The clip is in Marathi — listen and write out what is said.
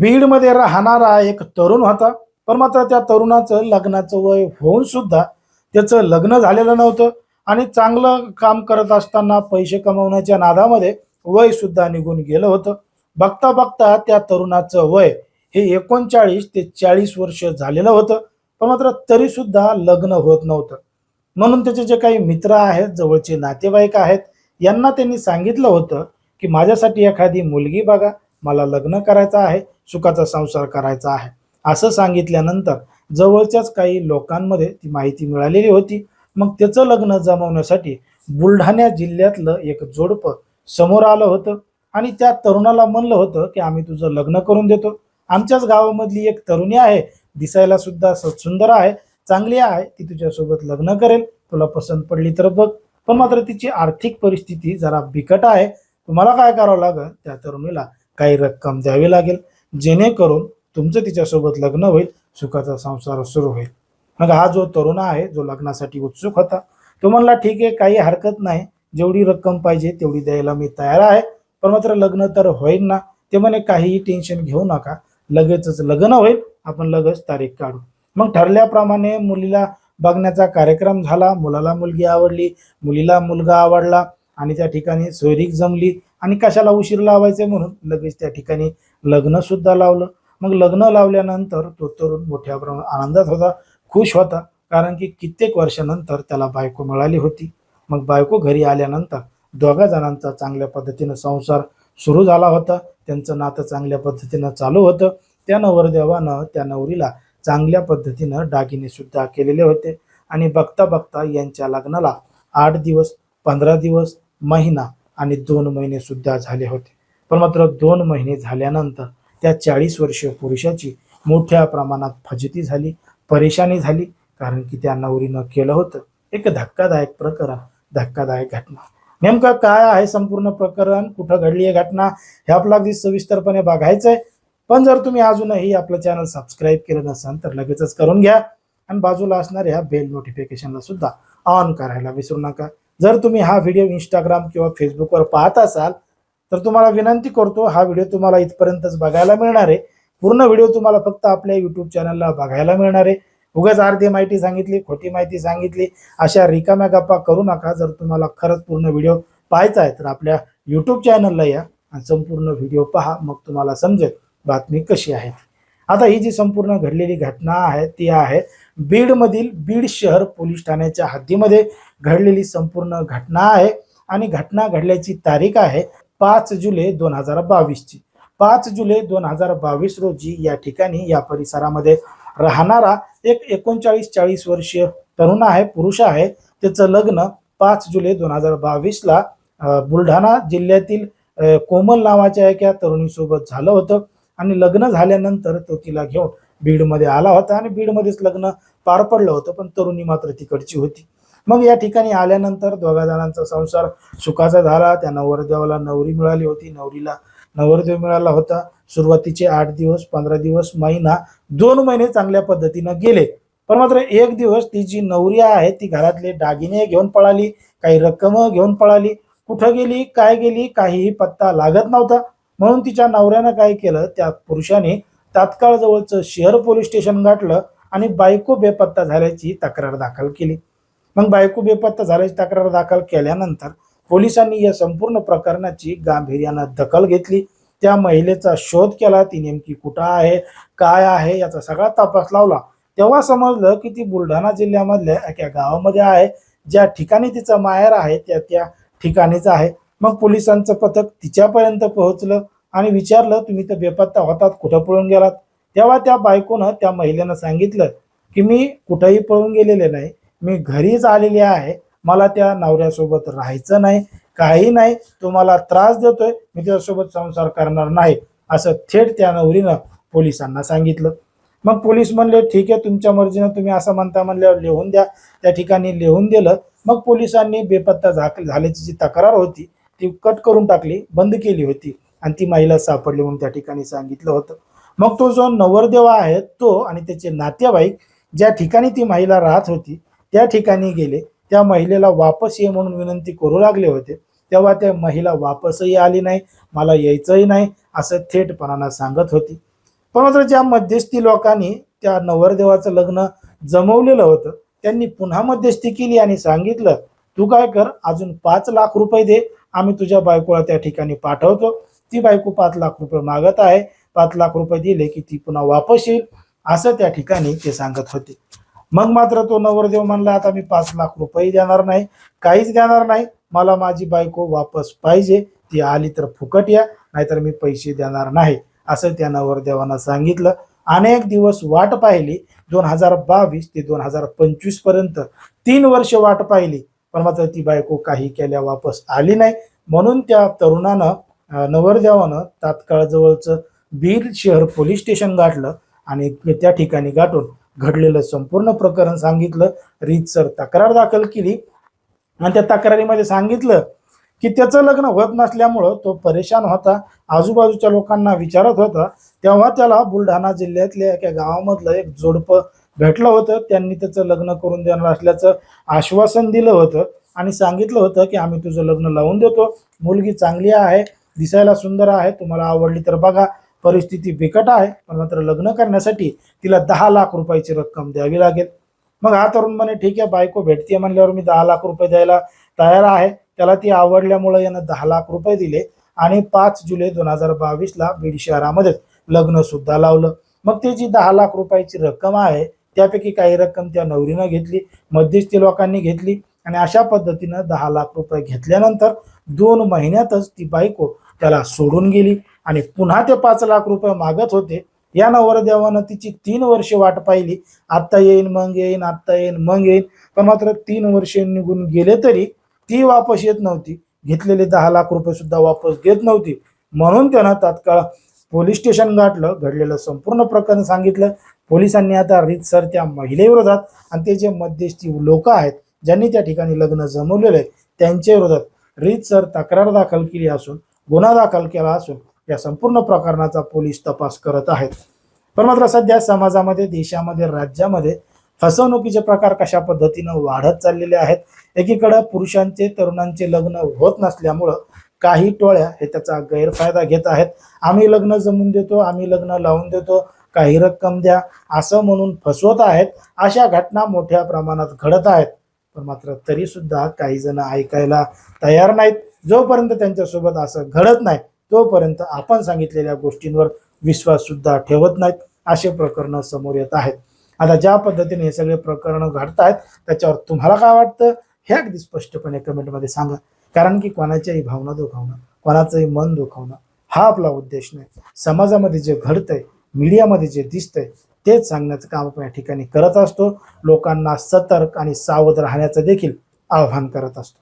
बीडमध्ये राहणारा एक तरुण होता. पण मात्र त्या तरुणाचं लग्नाचं वय होऊन सुद्धा त्याचं लग्न झालेलं नव्हतं. आणि चांगलं काम करत असताना पैसे कमवण्याच्या नादामध्ये वय सुद्धा निघून गेलं होतं. बघता बघता त्या तरुणाचं वय हे एकोणचाळीस ते चाळीस वर्ष झालेलं होतं. पण मात्र तरी सुद्धा लग्न होत नव्हतं. म्हणून त्याचे जे काही मित्र आहेत जवळचे नातेवाईक आहेत यांना त्यांनी सांगितलं होतं की माझ्यासाठी एखादी मुलगी बघा. मला लग्न करायचं आहे सुखाचा संसार करायचा आहे. असं सांगितल्यानंतर जवळच्याच काही लोकांमध्ये ती माहिती मिळालेली होती. मग त्याचं लग्न जमवण्यासाठी बुलढाणा जिल्ह्यातलं एक जोडपं समोर आलं होतं आणि त्या तरुणाला म्हणलं होतं की आम्ही तुझं लग्न करून देतो. आमच्याच गावामधली एक तरुणी आहे दिसायला सुद्धा सुंदर आहे चांगली आहे ती तुझ्यासोबत लग्न करेल तुला पसंत पडली तर बघ. पण मात्र तिची आर्थिक परिस्थिती जरा बिकट आहे. तुम्हाला काय करावं लागेल? त्या तरुणीला काही रक्कम द्यावी लागेल. जेणेकरून तुमचं तिच्यासोबत लग्न होईल सुखाचा संसार सुरू होईल. मग हा जो तरुण आहे जो लग्नासाठी उत्सुक होता तो म्हणला ठीक आहे काही हरकत नाही. जेवढी रक्कम पाहिजे तेवढी द्यायला मी तयार आहे. पण मात्र लग्न तर होईल ना. ते म्हणे काहीही टेन्शन घेऊ नका. लगेचच लग्न होईल. आपण लगेच तारीख काढू. मग ठरल्याप्रमाणे मुलीला बघण्याचा कार्यक्रम झाला. मुलाला मुलगी आवडली. मुलीला मुलगा आवडला आणि त्या ठिकाणी सोयरीक जमली. आणि कशाला उशीर लावायचे म्हणून लगेच त्या ठिकाणी लग्न सुद्धा लावलं. मग लग्न लावल्यानंतर तो तरुण मोठ्या प्रमाणात आनंदात होता खुश होता कारण की कित्येक वर्षानंतर त्याला बायको मिळाली होती. मग बायको घरी आल्यानंतर दोघा जणांचा चांगल्या पद्धतीनं संसार सुरू झाला होता. त्यांचं नातं चांगल्या पद्धतीनं चालू होतं. त्या नवरदेवानं त्या नवरीला चांगल्या पद्धतीनं दागिने सुद्धा केलेले होते. आणि बघता बघता यांच्या लग्नाला आठ दिवस पंधरा दिवस महिना आणि दोन महिने सुद्धा झाले होते. पण मात्र दोन महिने झाल्यानंतर त्या चाळीस वर्षीय पुरुषाची मोठ्या प्रमाणात फजिती झाली परेशानी झाली कारण की त्या नवरीनं केलं होतं एक धक्कादायक प्रकरण धक्कादायक घटना. नेमका काय आहे संपूर्ण प्रकरण? कुठं घडली आहे घटना? हे आपला अगदी सविस्तरपणे बघायचं आहे पण जर तुम्ही अजूनही आपलं चॅनल सबस्क्राईब केलं नसाल तर लगेचच करून घ्या. आणि बाजूला असणाऱ्या बेल नोटिफिकेशनला सुद्धा ऑन करायला विसरू नका. जर तुम्ही हा व्हिडिओ इंस्टाग्राम किंवा फेसबुकवर पाहत असाल तर तुम्हाला विनंती करतो हा व्हिडिओ तुम्हाला इथपर्यंतच बघायला मिळणार आहे. पूर्ण व्हिडिओ तुम्हाला फक्त आपल्या यूट्यूब चॅनलला बघायला मिळणार आहे. उगाच अर्धी माहिती सांगितली खोटी माहिती सांगितली अशा रिकाम्या गप्पा करू नका. जर तुम्हाला खरंच पूर्ण व्हिडिओ पाहायचा आहे तर आपल्या यूट्यूब चॅनलला या आणि संपूर्ण व्हिडिओ पहा. मग तुम्हाला समजेल बातमी कशी आहे. आता ही जी संपूर्ण घडलेली घटना आहे ती आहे बीडमधील बीड शहर पोलीस ठाण्याच्या हद्दीमध्ये घडलेली संपूर्ण घटना आहे आणि घटना घडल्याची तारीख आहे पाच जुलै दोन हजार बावीसची. पाच जुलै दोन हजार बावीस रोजी या ठिकाणी या परिसरामध्ये राहणारा एक एकोणचाळीस चाळीस वर्षीय तरुण आहे पुरुष आहे. त्याचं लग्न पाच जुलै दोन हजार बावीसला बुलढाणा जिल्ह्यातील कोमल नावाच्या एका तरुणीसोबत झालं होतं. आणि लग्न झाल्यानंतर तो तिला घेऊन बीडमध्ये आला होता आणि बीडमध्येच लग्न पार पडलं होतं पण तरुणी मात्र तिकडची होती. मग या ठिकाणी आल्यानंतर दोघा जणांचा संसार सुखाचा झाला. त्या नवरदेवाला नवरी मिळाली होती. नवरीला नवरदेव मिळाला होता. सुरुवातीचे आठ दिवस पंधरा दिवस महिना दोन महिने चांगल्या पद्धतीनं गेले. पण मात्र एक दिवस ती जी नवरी आहे ती घरातले दागिने घेऊन पळाली काही रक्कम घेऊन पळाली. कुठं गेली काय गेली काहीही पत्ता लागत नव्हता. म्हणून तिच्या नवऱ्यानं काय केलं त्या पुरुषाने तात्काळ जवळचं शहर पोलीस स्टेशन गाठलं आणि बायको बेपत्ता झाल्याची तक्रार दाखल केली. मग बायको बेपत्ता झाल्याची तक्रार दाखल केल्यानंतर पोलिसांनी या संपूर्ण प्रकरणाची गांभीर्यानं दखल घेतली. त्या महिलेचा शोध केला ती नेमकी कुठं आहे काय आहे याचा सगळा तपास लावला. तेव्हा समजलं की ती बुलढाणा जिल्ह्यामधल्या एका गावामध्ये आहे. ज्या ठिकाणी तिचं माहेर आहे त्या त्या ठिकाणीच आहे. मग पोलिसांचं पथक तिच्यापर्यंत पोहोचलं आणि विचारलं तुम्ही तर बेपत्ता होतात कुठं पळून गेलात? तेव्हा त्या बायकोनं त्या महिलेनं सांगितलं की मी कुठंही पळून गेलेले नाही मी घरीच आलेले आहे मला त्या नवऱ्यासोबत राहायचं नाही काही नाही तो मला त्रास देतोय मी त्याच्यासोबत संसार करणार नाही असं थेट त्या नवरीनं पोलिसांना सांगितलं. मग पोलीस म्हणले ठीक आहे तुमच्या मर्जीनं तुम्ही असं म्हणता म्हणल्यावर लिहून द्या. त्या ठिकाणी लिहून दिलं. मग पोलिसांनी बेपत्ता झाक झाल्याची जी तक्रार होती ती कट करून टाकली बंद केली होती. आणि ती महिला सापडली म्हणून त्या ठिकाणी सांगितलं होतं. मग तो जो नवरदेव आहे तो आणि त्याचे नातेवाईक ज्या ठिकाणी ती महिला राहत होती त्या ठिकाणी गेले. त्या महिलेला वापस ये म्हणून विनंती करू लागले होते. तेव्हा त्या महिला वापसही आली नाही मला यायचंही नाही असं थेटपणानं सांगत होती. पण मात्र ज्या मध्यस्थी लोकांनी त्या नवरदेवाचं लग्न जमवलेलं होतं त्यांनी पुन्हा मध्यस्थी केली आणि सांगितलं तू काय कर अजून पाच लाख रुपये दे. आम्ही तुझ्या बायकोला त्या ठिकाणी पाठवतो. ती बायको पाच लाख रुपये मागत आहे. पाच लाख रुपये दिले की ती पुन्हा वापस येईल. असं त्या ठिकाणी ते सांगत होते. मग मात्र तो नवरदेव म्हणला आता मी पाच लाख रुपये देणार नाही. काहीच देणार नाही. मला माझी बायको वापस पाहिजे. ती आली तर फुकट या. नाहीतर मी पैसे देणार नाही. असं त्या नवरदेवानं सांगितलं. अनेक दिवस वाट पाहिली. दोन हजार बावीस ते दोन हजार पंचवीसपर्यंत तीन वर्ष वाट पाहिली. पण मात्र ती बायको काही केल्या वापस आली नाही. म्हणून त्या तरुणानं नवरदेवानं तात्काळ जवळचं बीड शहर पोलीस स्टेशन गाठलं आणि त्या ठिकाणी गाठून घडलेलं संपूर्ण प्रकरण सांगितलं. रीतसर तक्रार दाखल केली आणि त्या तक्रारीमध्ये सांगितलं की त्याचं लग्न होत नसल्यामुळं तो परेशान होता. आजूबाजूच्या लोकांना विचारत होता. तेव्हा त्याला बुलढाणा जिल्ह्यातल्या एका गावामधलं एक जोडपं भेटलं होतं त्यांनी त्याचं लग्न करून देणार असल्याचं आश्वासन दिलं होतं आणि सांगितलं होतं की आम्ही तुझं लग्न लावून देतो. मुलगी चांगली आहे दिसायला सुंदर आहे तुम्हाला आवडली तर बघा. परिस्थिती बिकट आहे पण मात्र लग्न करण्यासाठी तिला दहा लाख रुपयाची रक्कम द्यावी लागेल. मग हा तरुण म्हणे ठीक आहे बायको भेटते म्हणल्यावर मी दहा लाख रुपये द्यायला तयार आहे. त्याला ती आवडल्यामुळे यानं दहा लाख रुपये दिले आणि पाच जुलै दोन हजार बावीसला बीड शहरामध्ये लग्न सुद्धा लावलं. मग ती जी दहा लाख रुपयाची रक्कम आहे त्यापैकी काही रक्कम त्या नवरीनं घेतली मध्यस्थी लोकांनी घेतली आणि अशा पद्धतीनं दहा लाख रुपये घेतल्यानंतर दोन महिन्यातच ती बायको त्याला सोडून गेली आणि पुन्हा ते पाच लाख रुपये मागत होते. या नवरदेवानं तिची तीन वर्षे वाट पाहिली. आत्ता येईन मग येईन आत्ता येईन मग येईन. पण मात्र तीन वर्षे निघून गेले तरी ती वापस येत नव्हती. घेतलेले दहा लाख रुपये सुद्धा वापस देत नव्हती. म्हणून त्यानं तात्काळ पोलीस स्टेशन गाठलं घडलेलं संपूर्ण प्रकरण सांगितलं. पोलिसांनी आता रीतसर त्या महिलेविरोधात आणि ते जे मध्यस्थी लोक आहेत ज्यांनी त्या ठिकाणी लग्न जमवलेलं आहे त्यांच्या विरोधात रीतसर तक्रार दाखल केली असून गुन्हा दाखल केला असून या संपूर्ण प्रकरणाचा पोलीस तपास करत आहेत. पण मात्र सध्या समाजामध्ये देशामध्ये राज्यामध्ये फसवणुकीचे प्रकार कशा पद्धतीनं वाढत चाललेले आहेत एकीकडं पुरुषांचे तरुणांचे लग्न होत नसल्यामुळं काही टोळ्या हे त्याचा गैरफायदा घेत आहेत. आम्ही लग्न जमून देतो आम्ही लग्न लावून देतो काही रक्कम द्या असं म्हणून फसवत आहेत. अशा घटना मोठ्या प्रमाणात घडत आहेत. पण मात्र तरी सुद्धा काही जण ऐकायला तयार नाहीत. जोपर्यंत त्यांच्यासोबत असं घडत नाही तोपर्यंत आपण सांगितलेल्या गोष्टींवर विश्वास सुद्धा ठेवत नाहीत. असे प्रकरणं समोर येत आहेत. आता ज्या पद्धतीने हे सगळे प्रकरणं घडत आहेत त्याच्यावर तुम्हाला काय वाटतं? हे अगदी स्पष्टपणे कमेंटमध्ये सांगा. कारण की कोणाच्याही भावना दुखावणं कोणाचंही मन दुखावणं हा आपला उद्देश नाही. समाजामध्ये जे घडतंय मीडियामध्ये जे दिसतंय तेच सांगण्याचं काम आपण या ठिकाणी करत असतो. लोकांना सतर्क आणि सावध राहण्याचं देखील आवाहन करत असतो.